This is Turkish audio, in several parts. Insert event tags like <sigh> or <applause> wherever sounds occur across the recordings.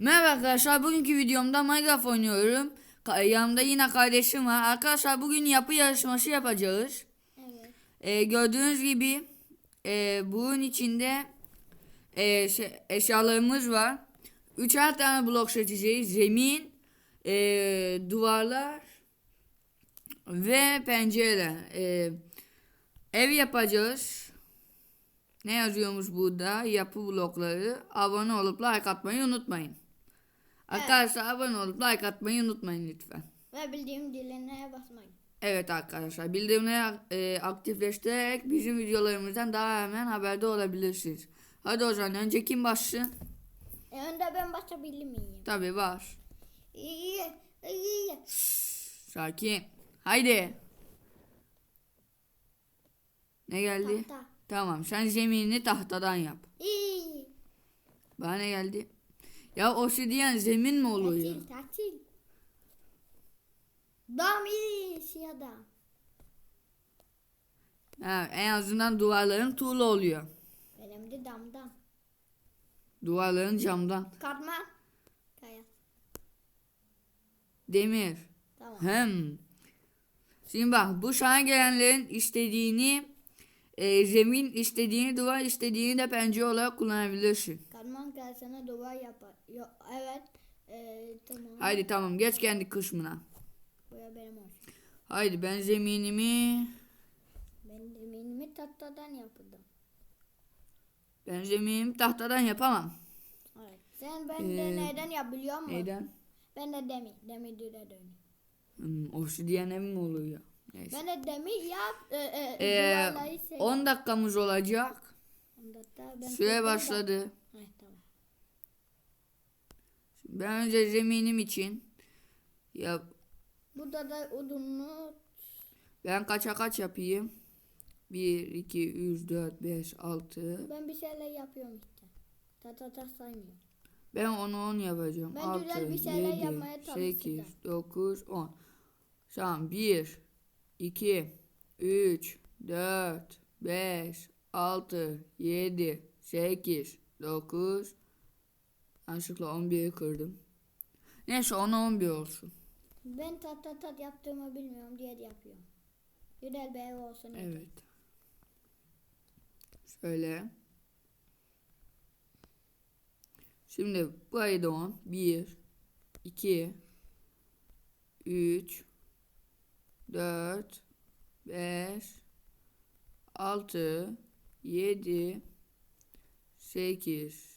Merhaba arkadaşlar bugünkü videomda Minecraft oynuyorum. Yanımda yine kardeşim var. Arkadaşlar bugün yapı yarışması yapacağız. Evet. Ee, gördüğünüz gibi e, bunun içinde e, şey- eşyalarımız var. Üçer tane blok seçeceğiz. Zemin, e, duvarlar ve pencereler. E, ev yapacağız. Ne yazıyormuş burada? Yapı blokları. Abone olup like atmayı unutmayın. Arkadaşlar abone olup like atmayı unutmayın lütfen. Ve bildiğim diline basmayın. Evet arkadaşlar bildirimleri e, aktifleştirerek bizim videolarımızdan daha hemen haberde olabilirsiniz. Hadi o zaman önce kim başlasın? E, önde ben başlayabilir miyim? Tabi var. İyi. iyi. Sakin. Haydi. Ne geldi? Tahta. Tamam sen zeminini tahtadan yap. İyi. Bana ne geldi? Ya obsidiyen zemin mi oluyor? Tatil tatil. Dam iyi. Siyah dam. Ha, en azından duvarların tuğla oluyor. Benim de damdan. Duvarların camdan. Katman. Kaya. Demir. Tamam. Hem. Şimdi bak bu sana gelenlerin istediğini e, zemin istediğini duvar istediğini de pencere olarak kullanabilirsin. Katman kayasına duvar yapar. Yo, evet. E, tamam. Haydi tamam geç kendi kısmına. Buraya benim olsun. Haydi ben zeminimi Ben zeminimi tahtadan yapıldım. ben zeminimi tahtadan yapamam. Evet. Sen ben de Ee, neyden yap biliyor musun? Neyden? Ben de demir. Demir düre dönüyor. Hmm, obsidiyen ev mi oluyor? Neyse. Ben de demir yap. E, e, Ee, duvarları şey. 10 dakikamız olacak. Onda da ben Süre da- başladı. Tamam. Ben önce zeminim için ya Burada da odunlu ben kaça kaç yapayım? 1 2 3 4 5 6 ben bir şeyler yapıyorum işte. Ta ta ta saymıyorum. Ben onu 10 yapacağım. Ben 6, güzel bir şeyler 7, yapmaya 8, çalışacağım. 9, 10. Tamam 1, 2, 3, 4, 5, 6, 7, 8, 9. Yanlışlıkla 11'i kırdım. Neyse ona 11 olsun. Ben tat tat tat yaptığımı bilmiyorum diye de yapıyorum. Güzel bir ev olsun. yeter. Evet. Şöyle. Şimdi burayı da 10. 1, 2, 3, 4, 5, 6, 7, 8,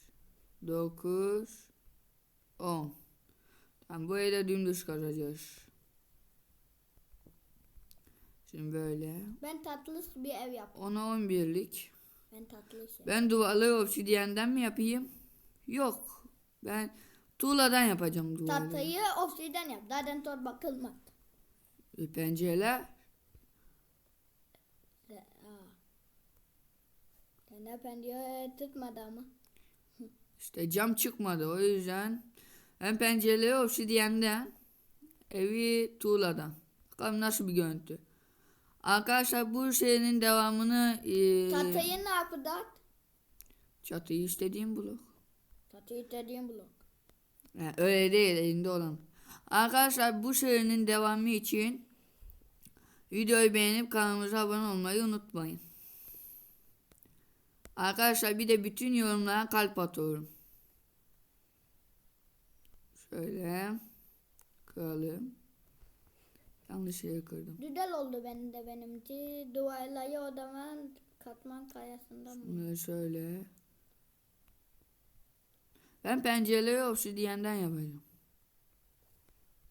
9, 10. Tamam burayı da dümdüz kazacağız. Şimdi böyle. Ben tatlı bir ev yap. 10'a 11'lik. Ben tatlı şey. Ben duvarları obsidiyenden mi yapayım? Yok. Ben tuğladan yapacağım duvarları. Tatlıyı obsiden yap. Zaten tor bakılmaz. E, pencereler. Sen de pencere tutmadı ama. İşte cam çıkmadı o yüzden hem pencereleri obsidiyenden evi tuğladan. Bakalım nasıl bir görüntü. Arkadaşlar bu serinin devamını e, Tatlıyı ne yapacak? çatıyı istediğim blok. Tatlıyı dediğim blok. Yani öyle değil elinde olan. Arkadaşlar bu serinin devamı için videoyu beğenip kanalımıza abone olmayı unutmayın. Arkadaşlar bir de bütün yorumlara kalp atıyorum. Şöyle kıralım. Yanlış yere kırdım. Güzel oldu benim de benimki. Duvarları o zaman katman kayasından mı? Şöyle. Ben pencereleri obsidiyenden yapacağım.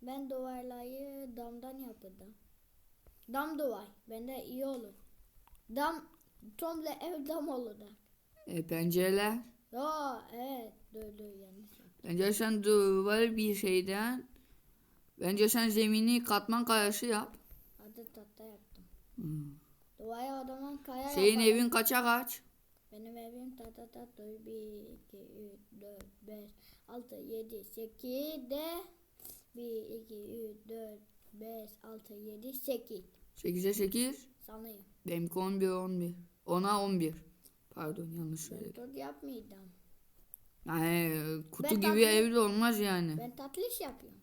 Ben duvarları damdan yapacağım. Dam duvar. Bende iyi olur. Dam, tomle ev dam olur da. E, pencereler. Yo evet. Dur dur yanlış. Bence sen duvarı bir şeyden Bence sen zemini katman kayası yap. Adı tahta yaptım. Hmm. Duvara o zaman kaya Senin yapalım. evin kaça kaç? Benim evim ta ta ta dur 1, 2, 3, 4, 5, 6, 7, 8 de 1, 2, 3, 4, 5, 6, 7, 8 8'e 8. sanıyorum. Benimki 11 11. 10'a 11. Pardon yanlış söyledim. Dur yapmayacağım. Yani Kutu Ben gibi tatlı- ev de olmaz yani. Ben tatlı iş yapıyorum.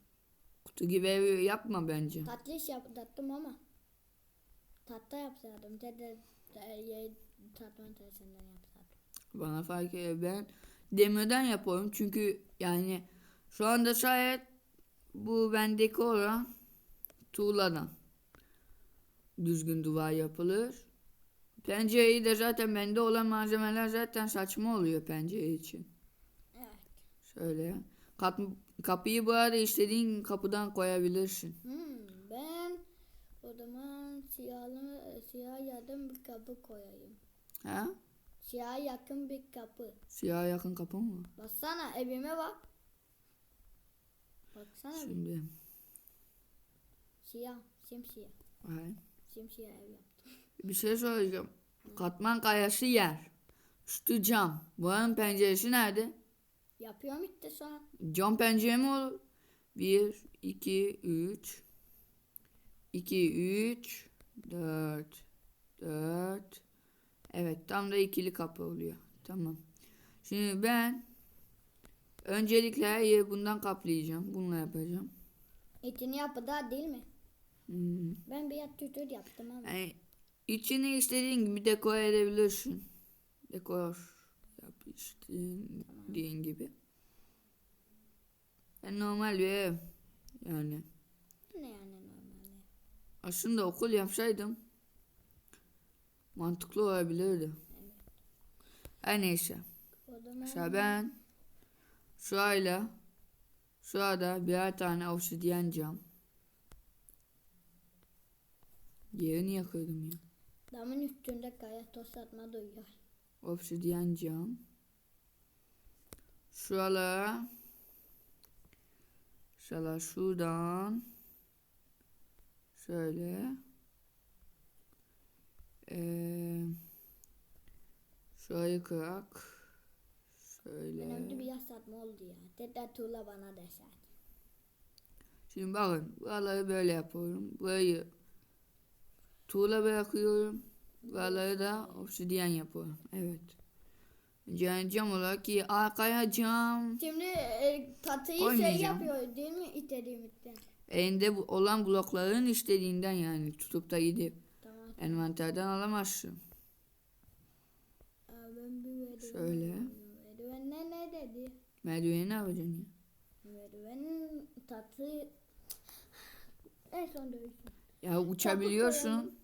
Kutu gibi ev yapma bence. Tatlı iş yaptım ama. Tatlı yapsaydım. Dede de, tatman tersinden yapsaydım. Bana fark ediyor. Ben demirden yapıyorum çünkü yani şu anda şayet bu bendeki olan tuğladan düzgün duvar yapılır. Pencereyi de zaten bende olan malzemeler zaten saçma oluyor pencere için. Evet. Şöyle. Kap, kapıyı bu arada istediğin kapıdan koyabilirsin. Hmm, ben o zaman siyahlı, siyah yakın bir kapı koyayım. Ha? Siyah yakın bir kapı. Siyah yakın kapı mı? Baksana evime bak. Baksana bir. Şimdi. Siyah, simsiyah. Ay. Simsiyah ev yaptım. Bir şey soracağım. Katman kayası yer. Üstü cam. Buranın penceresi nerede? Yapıyorum işte şu an. Cam pencere mi olur? 1, 2, 3. 2, 3, 4, 4. Evet tam da ikili kapı oluyor. Tamam. Şimdi ben öncelikle her yeri bundan kaplayacağım. Bununla yapacağım. İçini yapı da değil mi? Hmm. Ben bir yat tütür yaptım ama. Yani içini istediğin gibi dekor edebilirsin. Dekor yap istediğin gibi. Yani normal bir ev. Yani Ne yani normalde? aslında okul yapsaydım mantıklı olabilirdi. Her neyse. Mesela ben şurayla şurada birer tane obsidyen cam. Yerini yakıyordum ya. Damın üstünde kaya toz atma duyuyor. Obsidyen cam. Şuralara şuralar şuradan şöyle eee şurayı kırak şöyle Önemli bir yas atma oldu ya. Dede tuğla bana deser. şimdi bakın buraları böyle yapıyorum burayı tuğla bırakıyorum buraları da obsidyen yapıyorum evet yani cam olarak ki arkaya cam Şimdi e, katıyı şey yapıyor değil mi istediğimizden? Elinde bu- olan blokların istediğinden yani tutup da gidip Tamam. envanterden alamazsın. Aa, ben bir merdiven Şöyle. Merdiven ne, ne dedi? Merdiveni ne yapacaksın ya? Merdiven tatlı en son dövüşüm. Ya uçabiliyorsun.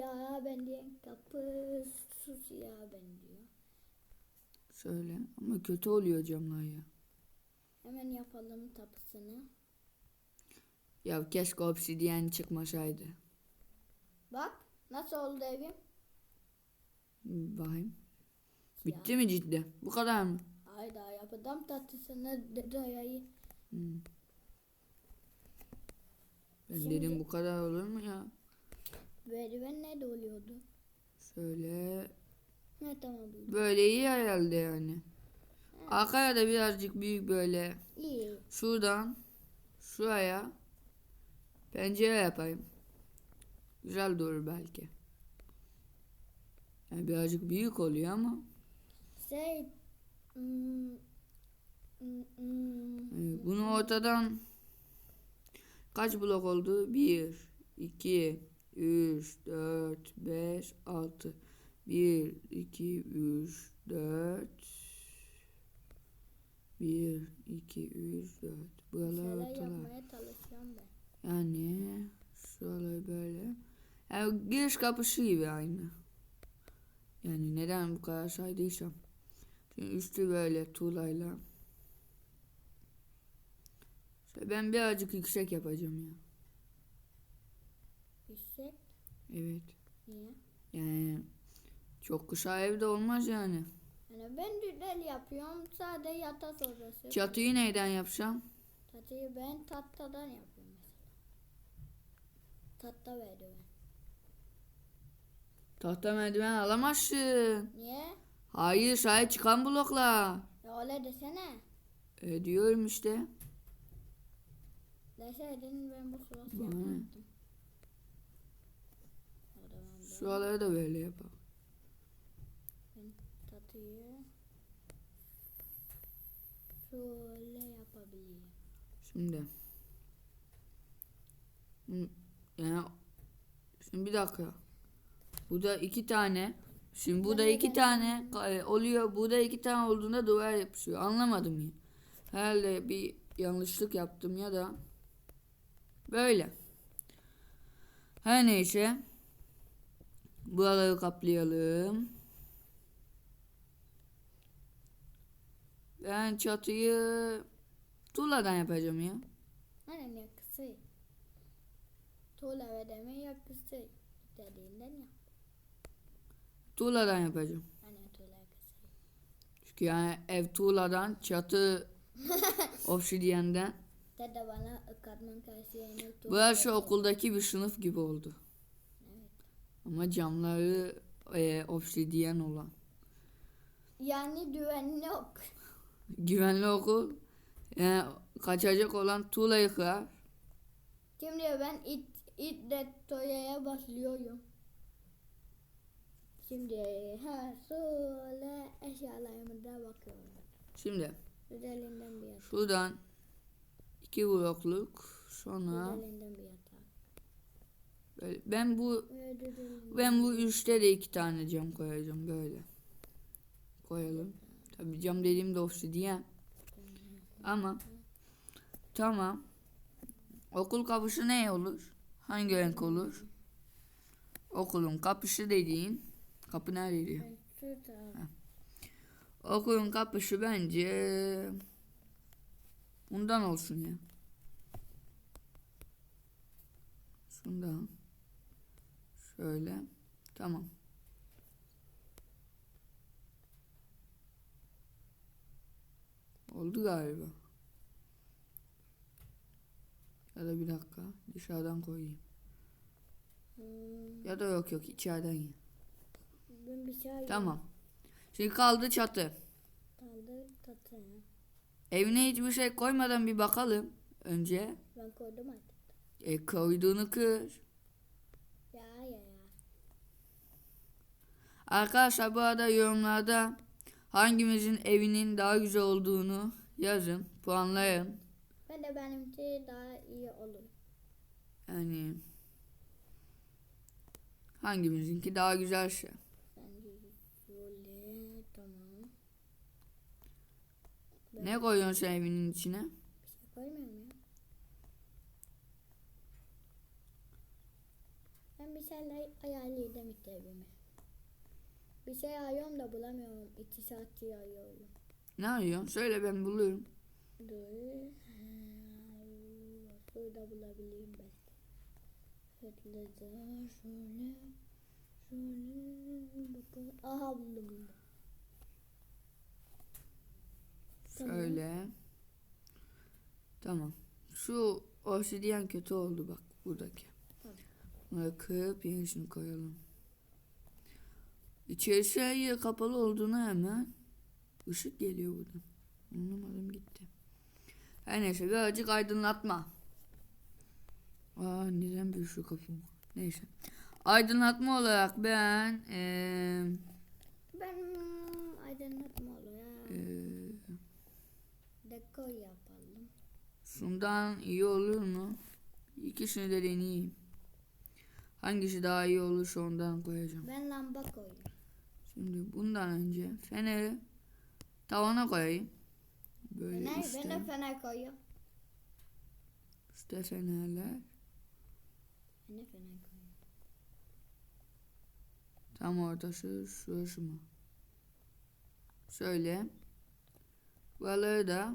Koyalım. Siyaha bendiyen kapı su siyaha bendiyor. Şöyle ama kötü oluyor camlar ya. Hemen yapalım tapısını. Ya keşke obsidyen çıkmasaydı. Bak nasıl oldu evim? Bakayım. Bitti mi cidden? Bu kadar mı? Ay daha yapacağım tatlısını dayayı. Hmm. Ben Şimdi- dedim bu kadar olur mu ya? Merdiven ne de oluyordu? Şöyle Ne tamam bu. böyle iyi herhalde yani. Arkaya da birazcık büyük böyle İyi. Şuradan şuraya pencere yapayım. Güzel durur belki. Yani birazcık büyük oluyor ama Şey hmm, hmm, hmm, e, bunu ortadan kaç blok oldu? 1, 2, 3, 4, 5, 6. 1, 2, 3, 4. 1, 2, 3, 4. Buralar ortalar. Yani şuraları böyle. Yani giriş kapısı gibi aynı. Yani neden bu kadar saydıysam. Şimdi üstü böyle tuğlayla. İşte ben birazcık yüksek yapacağım ya. Evet. Niye? Yani çok kısa evde olmaz yani. Yani ben düdel yapıyorum. Sadece yatak odası. Çatıyı neyden yapsam? Çatıyı ben tahtadan yapıyorum mesela. Tahta verdi Tahta merdiven alamazsın. Niye? Hayır sahip çıkan blokla. Ya öyle desene. E, diyorum işte. Deseydin ben bu sırası Bana? yapacaktım. O zaman ben Şuraları da böyle yapalım. tatıyı şöyle yapabilirim. Şimdi. Yani şimdi bir dakika. Bu da iki tane. Şimdi bu da iki tane e, oluyor. Bu da iki tane olduğunda duvar yapışıyor. Anlamadım ya. Herhalde bir yanlışlık yaptım ya da böyle. Her neyse. Buraları kaplayalım. Ben çatıyı tuğladan yapacağım ya. Aynen yakısı. Tuğla ve demir yakısı. Dediğinden yap. Tuğladan yapacağım. Aynen tuğla yakısı. Çünkü yani ev tuğladan, çatı <laughs> obsidiyenden. Dede bana katman tuğla. Burası okuldaki bir sınıf gibi oldu. Ama camları e, obsidiyen olan. Yani güvenli ok. Güvenli okul. Yani kaçacak olan tuğlayı kırar. Şimdi ben it, it detoyaya başlıyorum. Şimdi ha şöyle eşyalarımıza bakıyorum. Şimdi Üzerinden bir yatak. şuradan iki blokluk sonra Üzerinden bir yatak. Böyle, ben bu ben bu üstte de iki tane cam koyacağım böyle. Koyalım. Tabii cam dediğimde obsidiyen. Ama tamam. Okul kapısı ne olur? Hangi renk olur? Okulun kapısı dediğin kapı nerede? Ben şurada. Okulun kapısı bence bundan olsun ya. Şundan. Şöyle. Tamam. Oldu galiba. Ya da bir dakika. Dışarıdan koyayım. Hmm, Ya da yok yok içeriden ya. ben bir şey Tamam. Şimdi kaldı çatı. kaldı tatlı. Evine hiçbir şey koymadan bir bakalım. Önce Ben koydum artık. e, koyduğunu kır. Ya ya ya. Arkadaşlar bu arada yorumlarda hangimizin evinin daha güzel olduğunu yazın. Puanlayın. Ben de benimki daha iyi olur. Yani hangimizinki daha. Bence şöyle tamam. Ne koyuyorsun sen evinin içine? Bir şey koymuyorum ya. Ben bir şeyler ayarlayacağım işte evime. Bir şey arıyorum da bulamıyorum. İki saattir arıyorum. Ne arıyorsun? Söyle ben bulurum. Dur. Şurada bulabilirim belki. Hızlıca şöyle. Şöyle. Bakın. Aha buldum. buldum. Tamam. Şöyle. Tamam. Şu obsidiyen kötü oldu bak buradaki. Kırıp yenisini koyalım. İçerisi her yer kapalı olduğuna hemen ışık geliyor buradan. Anlamadım gitti. Her neyse birazcık aydınlatma. Aa neden bir şu kapım? Neyse. Aydınlatma olarak ben eee Ben aydınlatma oluyor. eee, Dekor yapalım. şundan iyi olur mu? İkisini de deneyeyim. Hangisi daha iyi olursa ondan koyacağım. Ben lamba koyayım. Şimdi bundan önce feneri tavana koyayım. Böyle Fener, üstte, ben de fener koyuyorum. üstte fenerler. Ben de fener koyuyorum. Tam ortası şurası mı? Şöyle. Buraları da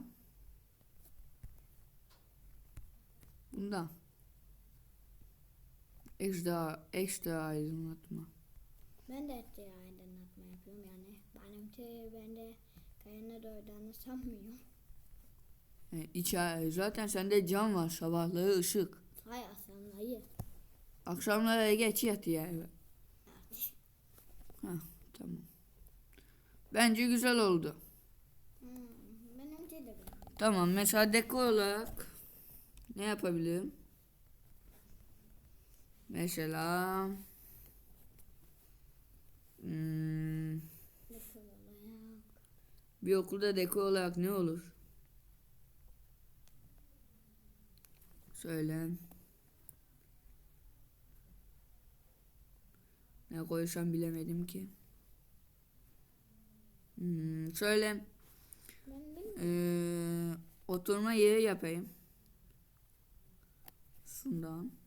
bundan. Ekstra, ekstra aydınlatma. Ben de ekstra aydınlatma yapıyorum yani. Benimki bende kayana doyduğunu sanmıyorum. Yani içeri, zaten sende cam var sabahları ışık. Hayır. Akşamları geç yat yani. Ha, tamam. Bence güzel oldu. Hmm, benimki de böyle. Tamam mesela dekor olarak ne yapabilirim? Mesela hmm, bir okulda dekor olarak ne olur? Söyle. Ne koysam bilemedim ki. Hmm, şöyle ee, oturma yeri yapayım. Şundan.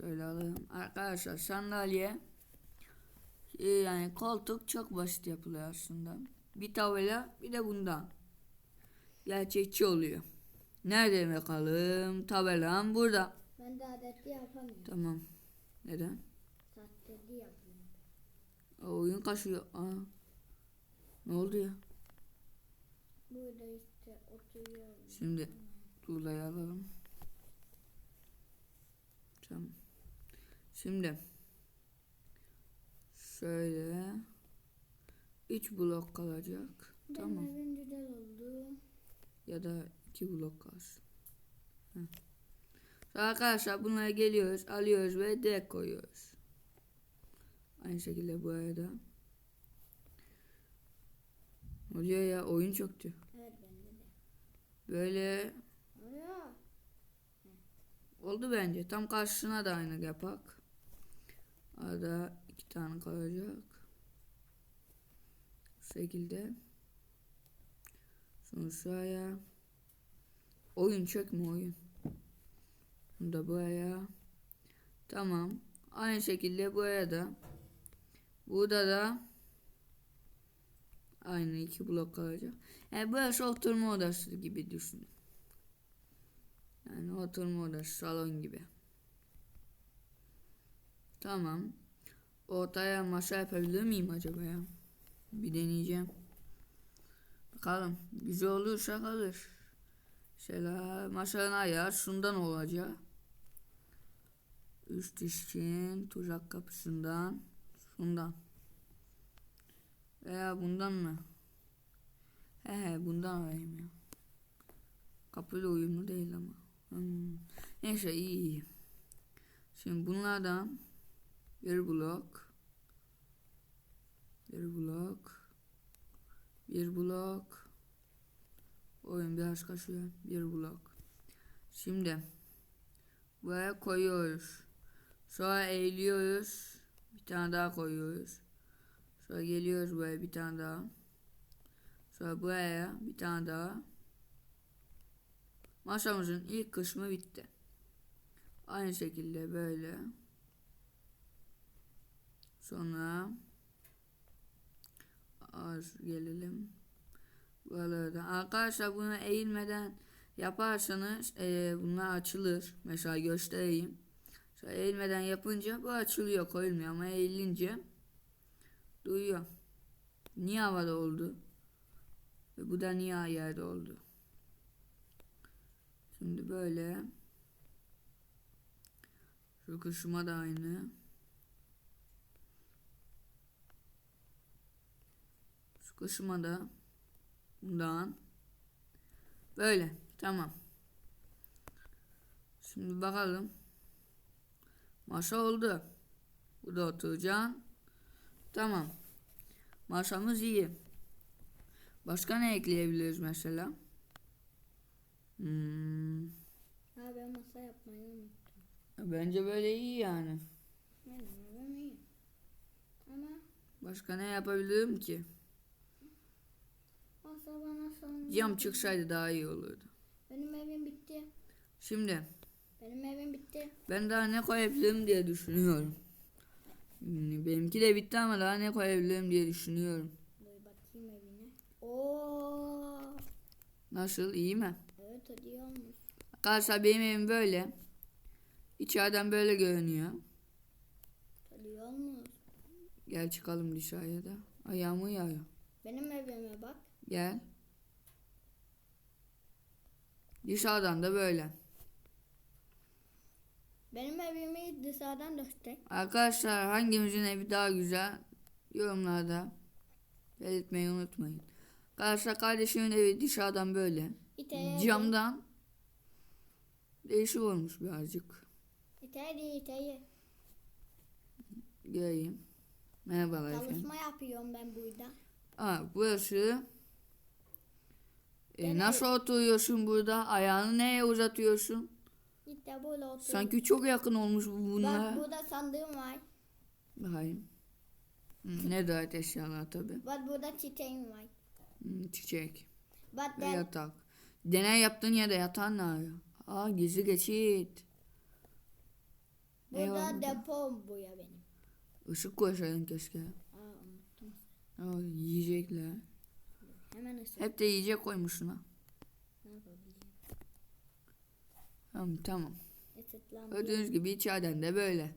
Şöyle alayım. Arkadaşlar sandalye e, yani koltuk çok basit yapılıyor aslında. Bir tavla bir de bundan. Gerçekçi oluyor. Nerede bakalım? Tabelam burada. Ben de adetli yapamıyorum. Tamam. Neden? Sahteli yapıyorum. O oyun kaçıyor. Aa. Ne oldu ya? Burada işte oturuyorum. Şimdi tuğlayı alalım. Tamam. Şimdi şöyle 3 blok kalacak. Tamam. Tamam. Güzel oldu. Ya da 2 blok kalsın. Heh. Arkadaşlar bunlara geliyoruz, alıyoruz ve direkt koyuyoruz. Aynı şekilde buraya da. Oluyor ya oyun çöktü. Evet bende de. Böyle Oluyor. Oldu bence. Tam karşısına da aynı yapak. Arada iki tane kalacak. Bu şekilde. Sonra şuraya. Oyun çökme oyun. Bunu da buraya. Tamam. Aynı şekilde buraya da. Burada da aynı iki blok kalacak. Yani burası oturma odası gibi düşünün. Yani oturma odası, salon gibi. Tamam. Ortaya masa yapabilir miyim acaba ya? Bir deneyeceğim. Bakalım. Güzel olursa kalır. Mesela masanın ayağı şundan olacak. Üst için tuzak kapısından şundan. Veya bundan mı? He he bundan alayım ya. Kapıyla uyumlu değil ama. Hmm. Neyse iyi iyi. Şimdi bunlardan bir blok. Bir blok. Bir blok. Oyun biraz kaçıyor bir blok. Şimdi buraya koyuyoruz. Sonra eğiliyoruz. Bir tane daha koyuyoruz. Sonra geliyoruz buraya bir tane daha. Sonra buraya bir tane daha. Masamızın ilk kısmı bitti. Aynı şekilde böyle. Sonra az gelelim. Buralarda. Arkadaşlar bunu eğilmeden yaparsanız e, bunlar açılır. Mesela göstereyim. Mesela eğilmeden yapınca bu açılıyor koyulmuyor ama eğilince duyuyor. Niye havada oldu? Ve bu da niye yerde oldu? Şimdi böyle. Şu kısma da aynı. Şu kısma da bundan. Böyle. Tamam. Şimdi bakalım. Masa oldu. Bu da oturacaksın. Tamam. Masamız iyi. Başka ne ekleyebiliriz mesela? Hmm. Ha ben masa yapmayı unuttum. Bence böyle iyi yani. Benim evim iyi. Ama Başka ne yapabilirim ki? Masa bana son... Cam çıksaydı daha iyi olurdu. Benim evim bitti. Şimdi Benim evim bitti. ben daha ne koyabilirim diye düşünüyorum. Benimki de bitti ama daha ne koyabilirim diye düşünüyorum. Dur bakayım evine. Oo. Nasıl iyi mi? Evet hadi iyi olmuş. Arkadaşlar benim evim böyle. İçeriden böyle görünüyor. Hadi iyi olmuş. Gel çıkalım dışarıya da. Ayağımı yağıyor. Benim evime bak. Gel. Dışarıdan da böyle. Benim evimi dışarıdan göster. Arkadaşlar hangimizin evi daha güzel yorumlarda belirtmeyi unutmayın. Arkadaşlar kardeşimin evi dışarıdan böyle. İteye. Camdan değişik olmuş birazcık. İteye iteye. Göreyim. Merhabalar efendim. Çalışma yapıyorum ben burada. Aa, burası E, nasıl oturuyorsun burada? Ayağını neye uzatıyorsun? İşte böyle otur. Sanki çok yakın olmuş bu Bak burada sandığım var. Bakayım. Hı, Ne dört eşyalar tabi. Bak burada çiçeğim var. Çiçek Bak ve ben yatak. Deney yaptığın yerde yatağın ne arıyor? Aa gizli geçit. Ne var burada burada? depom bu ya benim. Işık koysaydın keşke. Aa unuttum. Aa, yiyecekler. Hemen ısır. Hep de yiyecek koymuşsun ha. Ne yapabilirim? Tamam tamam. Gördüğünüz gibi içeriden de böyle.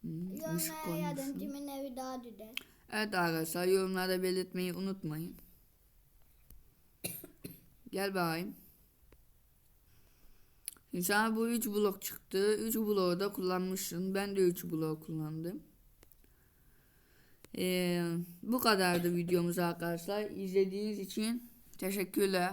Hmm, Yorumlara kimin evi daha güzel. Evet arkadaşlar yorumlarda belirtmeyi unutmayın. <coughs> Gel bakayım. Şimdi sana bu 3 blok çıktı. 3 bloğu da kullanmışsın. Ben de 3 blok kullandım. Ee, bu kadardı videomuz arkadaşlar. İzlediğiniz için teşekkürler.